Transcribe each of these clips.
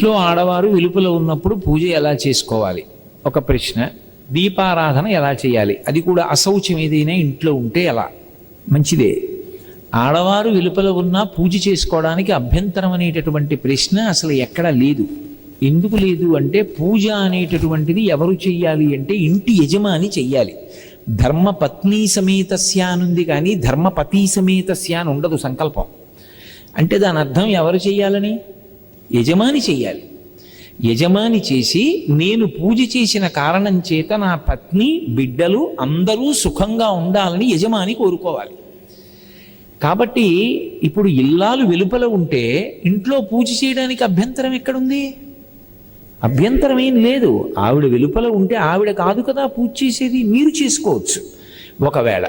ఇంట్లో ఆడవారు వెలుపల ఉన్నప్పుడు పూజ ఎలా చేసుకోవాలి? ఒక ప్రశ్న. దీపారాధన ఎలా చేయాలి? అది కూడా అశౌచం ఏదైనా ఇంట్లో ఉంటే ఎలా? మంచిదే. ఆడవారు వెలుపల ఉన్నా పూజ చేసుకోవడానికి అభ్యంతరం అనేటటువంటి ప్రశ్న అసలు ఎక్కడ లేదు. ఎందుకు లేదు అంటే పూజ అనేటటువంటిది ఎవరు చెయ్యాలి అంటే ఇంటి యజమాని చెయ్యాలి. ధర్మపత్ని సమేతస్య అనుంది కానీ ధర్మపతి సమేతస్య అని ఉండదు సంకల్పం. అంటే దాని అర్థం ఎవరు చెయ్యాలని? యజమాని చేయాలి యజమాని చేసి నేను పూజ చేసిన కారణం చేత నా పత్ని బిడ్డలు అందరూ సుఖంగా ఉండాలని యజమాని కోరుకోవాలి. కాబట్టి ఇప్పుడు ఇల్లాలు వెలుపల ఉంటే ఇంట్లో పూజ చేయడానికి అభ్యంతరం ఎక్కడుంది? అభ్యంతరం ఏం లేదు. ఆవిడ వెలుపల ఉంటే ఆవిడ కాదు కదా పూజ చేసేది. మీరు చేసుకోవచ్చు. ఒకవేళ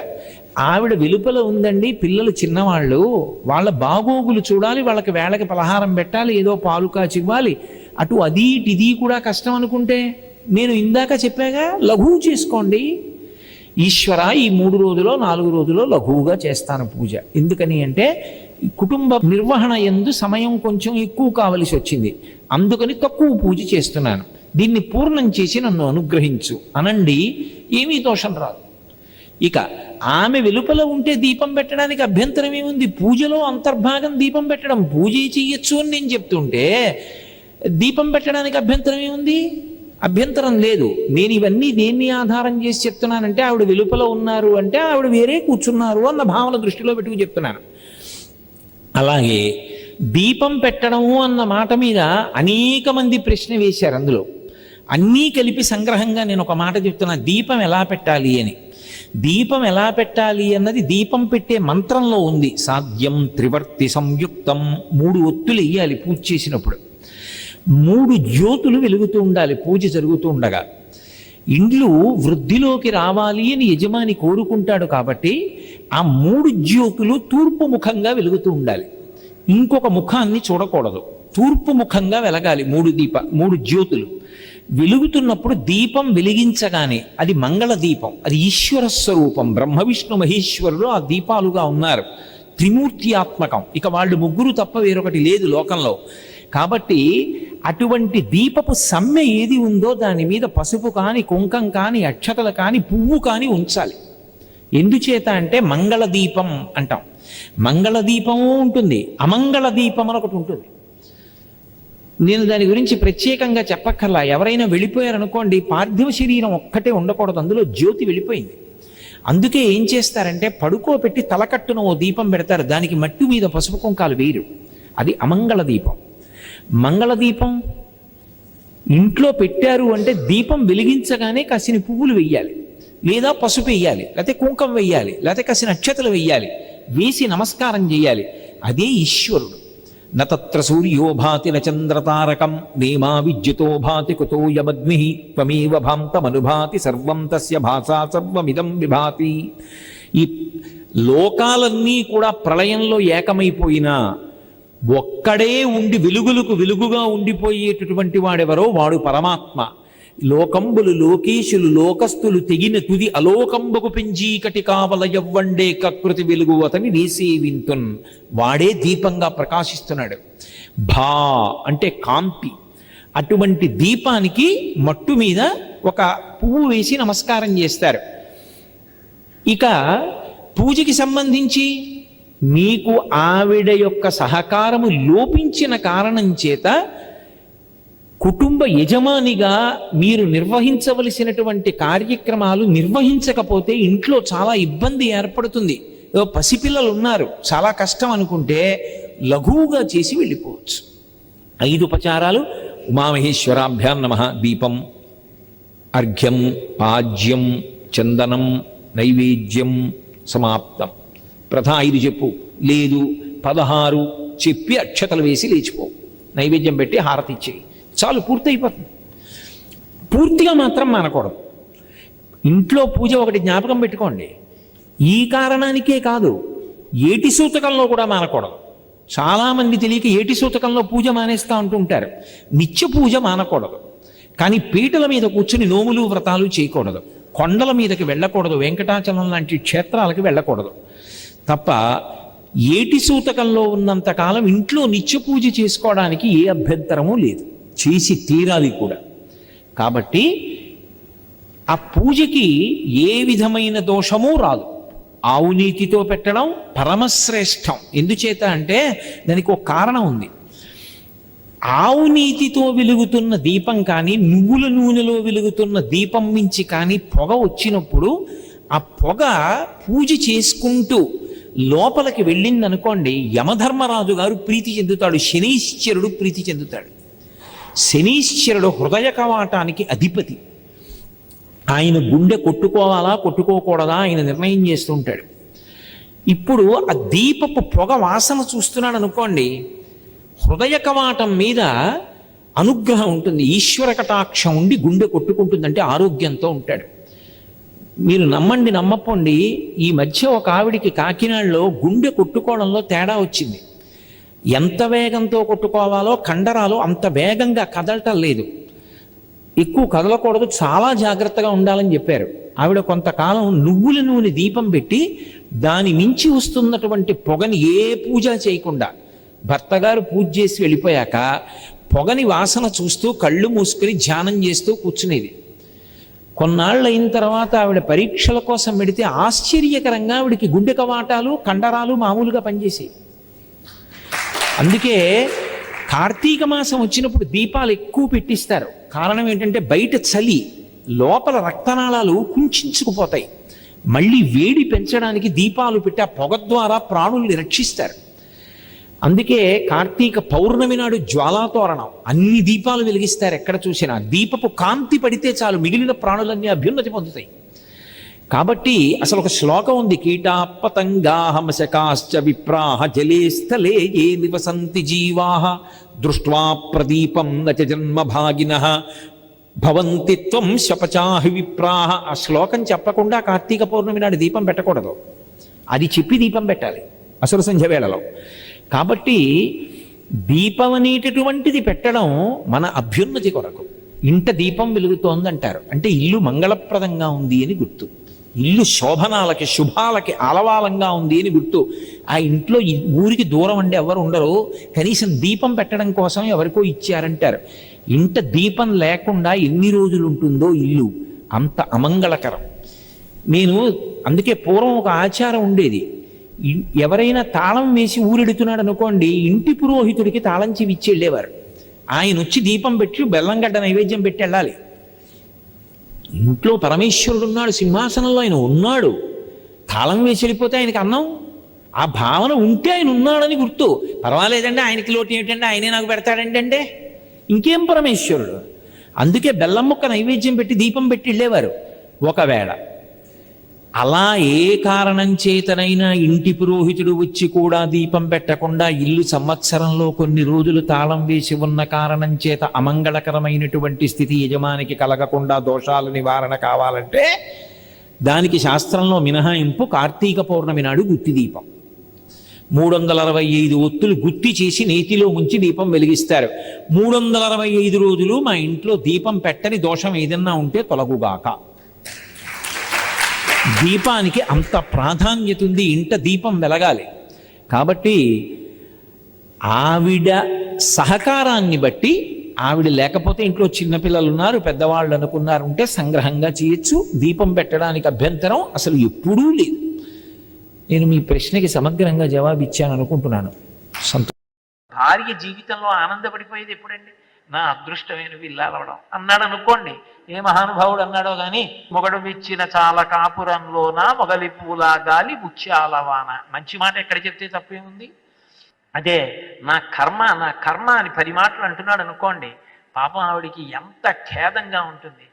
ఆవిడ వెలుపల ఉందండి పిల్లలు చిన్నవాళ్ళు వాళ్ళ బాగోగులు చూడాలి వాళ్ళకి వేళకి పలహారం పెట్టాలి ఏదో పాలు కాచి ఇవ్వాలి. అటు అది ఇటు ఇది కూడా కష్టం అనుకుంటే నేను ఇందాక చెప్పాగా లఘువు చేసుకోండి. ఈశ్వర ఈ మూడు రోజులో నాలుగు రోజులో లఘువుగా చేస్తాను పూజ. ఎందుకని అంటే కుటుంబ నిర్వహణ ఎందు సమయం కొంచెం ఎక్కువ కావలసి వచ్చింది. అందుకని తక్కువ పూజ చేస్తున్నాను. దీన్ని పూర్ణం చేసి నన్ను అనుగ్రహించు. అనండి ఏమీ దోషం రాదు. ఇక ఆమె వెలుపల ఉంటే దీపం పెట్టడానికి అభ్యంతరం ఏముంది? పూజలో అంతర్భాగం దీపం పెట్టడం పూజ చేయొచ్చు అని నేను చెప్తుంటే దీపం పెట్టడానికి అభ్యంతరం ఏముంది? అభ్యంతరం లేదు. నేను ఇవన్నీ దేన్ని ఆధారం చేసి చెప్తున్నానంటే ఆవిడ వెలుపల ఉన్నారు అంటే ఆవిడ వేరే కూర్చున్నారు అన్న భావన దృష్టిలో పెట్టుకు చెప్తున్నాను. అలాగే దీపం పెట్టడము అన్న మాట మీద అనేక మంది ప్రశ్న వేశారు అందులో. అన్నీ కలిపి సంగ్రహంగా నేను ఒక మాట చెప్తున్నా దీపం ఎలా పెట్టాలి అని. దీపం ఎలా పెట్టాలి అన్నది దీపం పెట్టే మంత్రంలో ఉంది. సాధ్యం త్రివర్తి సంయుక్తం. మూడు ఒత్తులు వేయాలి పూజ చేసినప్పుడు. మూడు జ్యోతులు వెలుగుతూ ఉండాలి పూజ జరుగుతూ ఉండగా. ఇండ్లు వృద్ధిలోకి రావాలి అని యజమాని కోరుకుంటాడు కాబట్టి ఆ మూడు జ్యోతులు తూర్పు ముఖంగా వెలుగుతూ ఉండాలి. ఇంకొక ముఖాన్ని చూడకూడదు. తూర్పు ముఖంగా వెలగాలి మూడు దీప మూడు జ్యోతులు. వెలుగుతున్నప్పుడు దీపం వెలిగించగానే అది మంగళ దీపం అది ఈశ్వర స్వరూపం. బ్రహ్మ విష్ణు మహేశ్వరులు ఆ దీపాలుగా ఉన్నారు. త్రిమూర్తి ఆత్మకం ఇక వాళ్ళు ముగ్గురు తప్ప వేరొకటి లేదు లోకంలో. కాబట్టి అటువంటి దీపపు సమ్మె ఏది ఉందో దాని మీద పసుపు కానీ కుంకం కానీ అక్షతలు కానీ పువ్వు కానీ ఉంచాలి. ఎందుచేత అంటే మంగళ దీపం అంటాం. మంగళ దీపము ఉంటుంది అమంగళ దీపం అని ఒకటి ఉంటుంది. నేను దాని గురించి ప్రత్యేకంగా చెప్పక్కర్లా. ఎవరైనా వెళ్ళిపోయారనుకోండి పార్థివ శరీరం ఒక్కటే ఉండకూడదు. అందులో జ్యోతి వెళ్ళిపోయింది. అందుకే ఏం చేస్తారంటే పడుకోబెట్టి తలకట్టున ఓ దీపం పెడతారు. దానికి మట్టి మీద పసుపు కుంకాలు వేయరు. అది అమంగళ దీపం. మంగళ దీపం ఇంట్లో పెట్టారు అంటే దీపం వెలిగించగానే కసిన పువ్వులు వెయ్యాలి. లేదా పసుపు వెయ్యాలి లేకపోతే కుంకం వెయ్యాలి లేకపోతే కసిన నక్షతలు వెయ్యాలి. వేసి నమస్కారం చేయాలి. అదే ఈశ్వరుడు. నత్ర సూర్యో భాతి న చంద్రతారకం నేమా విద్యుతో భాతి కుతో యమగ్ని త్వమేవ భాంతమనుభాతి సర్వం తస్య భాషా సర్వమిదం విభాతి. ఈ లోకాలన్నీ కూడా ప్రళయంలో ఏకమైపోయినా ఒక్కడే ఉండి వెలుగులకు వెలుగుగా ఉండిపోయేటటువంటి వాడెవరో వాడు పరమాత్మ. లోకంబులు లోకేశులు లోకస్తులు తెగిన తుది అలోకంబకు పెంచీకటి కావల ఎవ్వండే కకృతి వెలుగు అతని నేసేవింతున్ వాడే దీపంగా ప్రకాశిస్తున్నాడు. భా అంటే కాంతి. అటువంటి దీపానికి మట్టు మీద ఒక పువ్వు వేసి నమస్కారం చేస్తారు. ఇక పూజకి సంబంధించి మీకు ఆవిడ యొక్క సహకారము లోపించిన కారణం చేత కుటుంబ యజమానిగా మీరు నిర్వహించవలసినటువంటి కార్యక్రమాలు నిర్వహించకపోతే ఇంట్లో చాలా ఇబ్బంది ఏర్పడుతుంది. ఏదో పసిపిల్లలు ఉన్నారు చాలా కష్టం అనుకుంటే లఘువుగా చేసి వెళ్ళిపోవచ్చు. ఐదు ఉపచారాలు ఉమామహేశ్వరాభ్యాం నమ దీపం అర్ఘ్యం పాజ్యం చందనం నైవేద్యం సమాప్తం. ప్రథ ఐదు చెప్పు లేదు పదహారు చెప్పి అక్షతలు వేసి లేచిపోవు నైవేద్యం పెట్టి హారతి ఇచ్చేయి. చాలు పూర్తయిపోతుంది. పూర్తిగా మాత్రం మానకూడదు. ఇంట్లో పూజ ఒకటి జ్ఞాపకం పెట్టుకోండి. ఈ కారణానికే కాదు ఏటి సూతకంలో కూడా మానకూడదు. చాలామంది తెలియక ఏటి సూతకంలో పూజ మానేస్తూ ఉంటుంటారు నిత్య పూజ మానకూడదు. కానీ పీటల మీద కూర్చుని నోములు వ్రతాలు చేయకూడదు. కొండల మీదకి వెళ్ళకూడదు. వెంకటాచలం లాంటి క్షేత్రాలకు వెళ్ళకూడదు. తప్ప ఏటి సూతకంలో ఉన్నంత కాలం ఇంట్లో నిత్య పూజ చేసుకోవడానికి ఏ అభ్యంతరమూ లేదు. చేసి తీరాలి కూడా. కాబట్టి ఆ పూజకి ఏ విధమైన దోషము రాదు. ఆవు నీతితో పెట్టడం పరమశ్రేష్టం. ఎందుచేత అంటే దానికి ఒక కారణం ఉంది. ఆవు నీతితో వెలుగుతున్న దీపం కానీ నువ్వుల నూనెలో వెలుగుతున్న దీపం మించి కానీ పొగ వచ్చినప్పుడు ఆ పొగ పూజ చేసుకుంటూ లోపలికి వెళ్ళిందనుకోండి యమధర్మరాజు గారు ప్రీతి చెందుతాడు శనీశ్వరుడు ప్రీతి చెందుతాడు. శనీశ్వరుడు హృదయ కవాటానికి అధిపతి. ఆయన గుండె కొట్టుకోవాలా కొట్టుకోకూడదా ఆయన నిర్ణయం చేస్తుంటాడు ఇప్పుడు ఆ దీపపు పొగ వాసన చూస్తున్నాడు అనుకోండి హృదయ కవాటం మీద అనుగ్రహం ఉంటుంది ఈశ్వర కటాక్షం ఉండి గుండె కొట్టుకుంటుందంటే ఆరోగ్యంతో ఉంటాడు. మీరు నమ్మండి నమ్మపోండి ఈ మధ్య ఒక ఆవిడికి కాకినాడలో గుండె కొట్టుకోవడంలో తేడా వచ్చింది. ఎంత వేగంతో కొట్టుకోవాలో కండరాలు అంత వేగంగా కదలటం లేదు. ఎక్కువ కదలకూడదు చాలా జాగ్రత్తగా ఉండాలని చెప్పారు. ఆవిడ కొంతకాలం నువ్వుల నూనె దీపం పెట్టి దాని మించి వస్తున్నటువంటి పొగని ఏ పూజ చేయకుండా భర్తగారు పూజ చేసి వెళ్ళిపోయాక పొగని వాసన చూస్తూ కళ్ళు మూసుకొని ధ్యానం చేస్తూ కూర్చునేది. కొన్నాళ్ళు అయిన తర్వాత ఆవిడ పరీక్షల కోసం పెడితే ఆశ్చర్యకరంగా ఆవిడకి గుండె కవాటాలు కండరాలు మామూలుగా పనిచేసేవి. అందుకే కార్తీక మాసం వచ్చినప్పుడు దీపాలు ఎక్కువ పెట్టిస్తారు. కారణం ఏంటంటే బయట చలి లోపల రక్తనాళాలు కుంచుకుపోతాయి. మళ్ళీ వేడి పెంచడానికి దీపాలు పెట్టి ఆ పొగ ద్వారా ప్రాణుల్ని రక్షిస్తారు. అందుకే కార్తీక పౌర్ణమి నాడు జ్వాలాతోరణం అన్ని దీపాలు వెలిగిస్తారు ఎక్కడ చూసినా. దీపపు కాంతి పడితే చాలు మిగిలిన ప్రాణులన్నీ అభ్యున్నతి పొందుతాయి. కాబట్టి అసలు ఒక శ్లోకం ఉంది కీటా పతంగా విప్రాహ జలే స్థలే ఏ నివసంతి జీవాహ దృష్ట్వా ప్రదీపం నచ జన్మభాగిన భవంతి త్వం శపచాహి విప్రాహ. ఆ శ్లోకం చెప్పకుండా కార్తీక పౌర్ణమి నాడు దీపం పెట్టకూడదు. అది చెప్పి దీపం పెట్టాలి అసలు సంధ్య వేళలో. కాబట్టి దీపం అనేటటువంటిది పెట్టడం మన అభ్యున్నతి కొరకు. ఇంట దీపం వెలుగుతోందంటారు. అంటే ఇల్లు మంగళప్రదంగా ఉంది అని గుర్తు. ఇల్లు శోభనాలకి శుభాలకి ఆలవాలంగా ఉంది అని గుర్తు. ఆ ఇంట్లో ఊరికి దూరం అండి ఎవరు ఉండరు. కనీసం దీపం పెట్టడం కోసం ఎవరికో ఇచ్చారంటారు. ఇంట దీపం లేకుండా ఎన్ని రోజులు ఉంటుందో ఇల్లు. అంత అమంగళకరం. నేను అందుకే పూర్వం ఒక ఆచారం ఉండేది. ఎవరైనా తాళం వేసి ఊరెడుతున్నాడు అనుకోండి ఇంటి పురోహితుడికి తాళం చెవి ఇచ్చి వెళ్ళేవారు. ఆయన వచ్చి దీపం పెట్టి బెల్లంగడ్డ నైవేద్యం పెట్టి వెళ్ళాలి. ఇంట్లో పరమేశ్వరుడు ఉన్నాడు సింహాసనంలో ఆయన ఉన్నాడు. తాళం వేసి వెళ్ళిపోతే ఆయనకి అన్నం? ఆ భావన ఉంటే ఆయన ఉన్నాడని గుర్తు. పర్వాలేదండి ఆయనకి లోటు ఏమిటంటే ఆయనే నాకు పెడతాడంటే అంటే? ఇంకేం పరమేశ్వరుడు? అందుకే బెల్లం ముక్క నైవేద్యం పెట్టి దీపం పెట్టి వెళ్ళేవారు. ఒకవేళ అలా ఏ కారణం చేతనైనా ఇంటి పురోహితుడు వచ్చి కూడా దీపం పెట్టకుండా ఇల్లు సంవత్సరంలో కొన్ని రోజులు తాళం వేసి ఉన్న కారణం చేత అమంగళకరమైనటువంటి స్థితి యజమానికి కలగకుండా దోషాల నివారణ కావాలంటే దానికి శాస్త్రంలో మినహాయింపు కార్తీక పౌర్ణమి నాడు గుత్తి దీపం. మూడు వందల అరవై ఐదు ఒత్తులు గుత్తి చేసి నేతిలో ఉంచి దీపం వెలిగిస్తారు. మూడు వందల అరవై ఐదు రోజులు మా ఇంట్లో దీపం పెట్టని దోషం ఏదన్నా ఉంటే తొలగుగాక. దీపానికి అంత ప్రాధాన్యత ఉంది ఇంట దీపం వెలగాలి. కాబట్టి ఆవిడ సహకారాన్ని బట్టి ఆవిడ లేకపోతే ఇంట్లో చిన్నపిల్లలు ఉన్నారు పెద్దవాళ్ళు అనుకున్నారు ఉంటే సంగ్రహంగా చేయొచ్చు. దీపం పెట్టడానికి అభ్యంతరం అసలు ఎప్పుడూ లేదు. నేను మీ ప్రశ్నకి సమగ్రంగా జవాబు ఇచ్చాను అనుకుంటున్నాను. సంతోషం. భార్య జీవితంలో ఆనందపడిపోయేది ఎప్పుడండి? నా అదృష్టమైన విల్లాలవడం. అన్నాడు అనుకోండి ఏ మహానుభావుడు అన్నాడో గాని మొగడు విచ్చిన చాల కాపురంలోన మొగలి పూల గాలి ముత్యాలవాన మంచి మాట ఎక్కడ చెప్తే తప్పేముంది? అదే నా కర్మ నా కర్మ అని పది మాటలు అంటున్నాడు అనుకోండి పాపం ఆవిడికి ఎంత ఖేదంగా ఉంటుంది.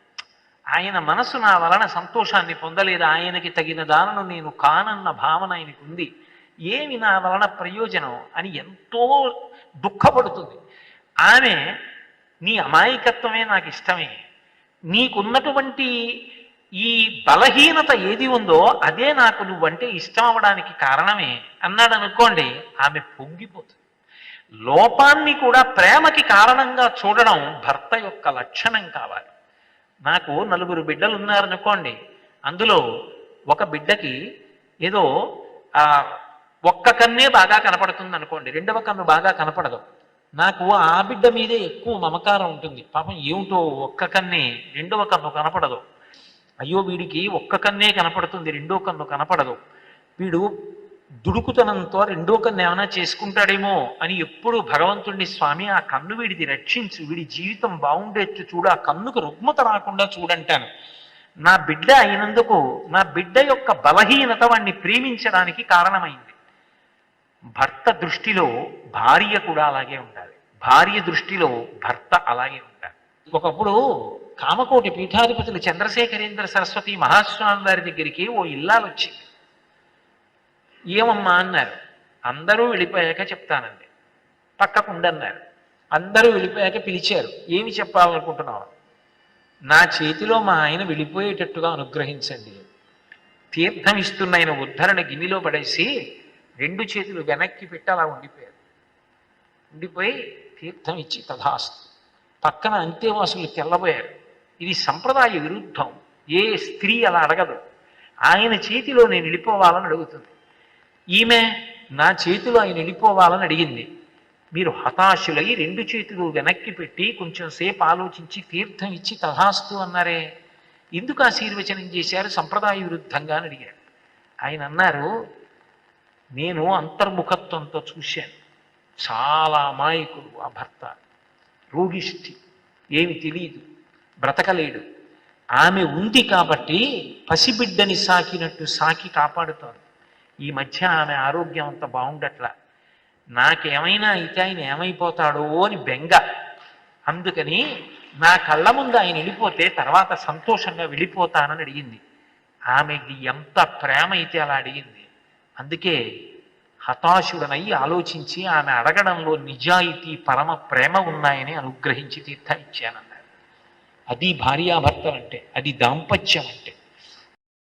ఆయన మనసు నా వలన సంతోషాన్ని పొందలేదు ఆయనకి తగిన దానను నేను కానన్న భావన ఆయనకు ఉంది ఏమి నా వలన ప్రయోజనం అని ఎంతో దుఃఖపడుతుంది. ఆమె నీ అమాయకత్వమే నాకు ఇష్టమే. నీకున్నటువంటి ఈ బలహీనత ఏది ఉందో అదే నాకు నువ్వంటే ఇష్టం అవడానికి కారణమే అన్నాడు అనుకోండి ఆమె పొంగిపోతుంది. లోపాన్ని కూడా ప్రేమకి కారణంగా చూడడం భర్త యొక్క లక్షణం కావాలి. నాకు నలుగురు బిడ్డలు ఉన్నారనుకోండి అందులో ఒక బిడ్డకి ఏదో ఒక్క కన్నే బాగా కనపడుతుంది అనుకోండి రెండవ కన్ను బాగా కనపడదు. నాకు ఆ బిడ్డ మీదే ఎక్కువ మమకారం ఉంటుంది. పాపం ఏమిటో ఒక్క కన్నే రెండవ కన్ను కనపడదు. అయ్యో వీడికి ఒక్క కన్నే కనపడుతుంది రెండో కన్ను కనపడదు. వీడు దుడుకుతనంతో రెండో కన్ను ఏమైనా చేసుకుంటాడేమో అని ఎప్పుడు భగవంతుడిని స్వామి ఆ కన్ను వీడిది రక్షించు వీడి జీవితం బాగుండేట్టు చూడు ఆ కన్నుకు రుగ్మత రాకుండా చూడంటాను. నా బిడ్డ అయినందుకు నా బిడ్డ యొక్క బలహీనత వాణ్ణి ప్రేమించడానికి కారణమైంది. భర్త దృష్టిలో భార్య కూడా అలాగే ఉండాలి. భార్య దృష్టిలో భర్త అలాగే ఉండాలి. ఒకప్పుడు కామకోటి పీఠాధిపతులు చంద్రశేఖరేంద్ర సరస్వతి మహాస్వామి వారి దగ్గరికి ఓ ఇల్లాలు వచ్చింది ఏమమ్మా అన్నారు. అందరూ వెళ్ళిపోయాక చెప్తానండి. పక్కకుండన్నారు. అందరూ వెళ్ళిపోయాక పిలిచారు. ఏమి చెప్పాలనుకుంటున్నావు? నా చేతిలో మా ఆయన వెళ్ళిపోయేటట్టుగా అనుగ్రహించండి. తీర్థం ఇస్తున్న ఆయన ఉద్ధరణ గిన్నెలో పడేసి రెండు చేతులు వెనక్కి పెట్టి అలా ఉండిపోయారు. ఉండిపోయి తీర్థం ఇచ్చి తథాస్తు పక్కన అంత్యవాసులు తెల్లబోయారు. ఇది సంప్రదాయ విరుద్ధం. ఏ స్త్రీ అలా అడగదు. ఆయన చేతిలో నేను వెళ్ళిపోవాలని అడుగుతుంది. ఈమె నా చేతిలో ఆయన వెళ్ళిపోవాలని అడిగింది. మీరు హతాశులై రెండు చేతులు వెనక్కి పెట్టి కొంచెం సేపు ఆలోచించి తీర్థం ఇచ్చి తథాస్తు అన్నారే. ఎందుకు ఆశీర్వచనం చేశారు? సంప్రదాయ విరుద్ధంగా అని అడిగారు ఆయన అన్నారు నేను అంతర్ముఖత్వంతో చూశాను. చాలా అమాయకుడు ఆ భర్త. రోగిష్టి ఏమి తెలియదు బ్రతకలేడు. ఆమె ఉంది కాబట్టి పసిబిడ్డని సాకినట్టు సాకి కాపాడుతోంది. ఈ మధ్య ఆమె ఆరోగ్యం అంత బాగుండట్లా. నాకేమైనా అయితే ఆయన ఏమైపోతాడో అని బెంగ. అందుకని నా కళ్ళ ముందు ఆయన వెళ్ళిపోతే తర్వాత సంతోషంగా వెళ్ళిపోతానని అడిగింది. ఆమెకి ఎంత ప్రేమ అయితే అలా అడిగింది. అందుకే హతాశుడనై ఆలోచించి ఆమె అడగడంలో నిజాయితీ పరమ ప్రేమ ఉన్నాయని అనుగ్రహించి తీర్థం ఇచ్చానన్నారు అది భార్యాభర్తలంటే అది దాంపత్యం అంటే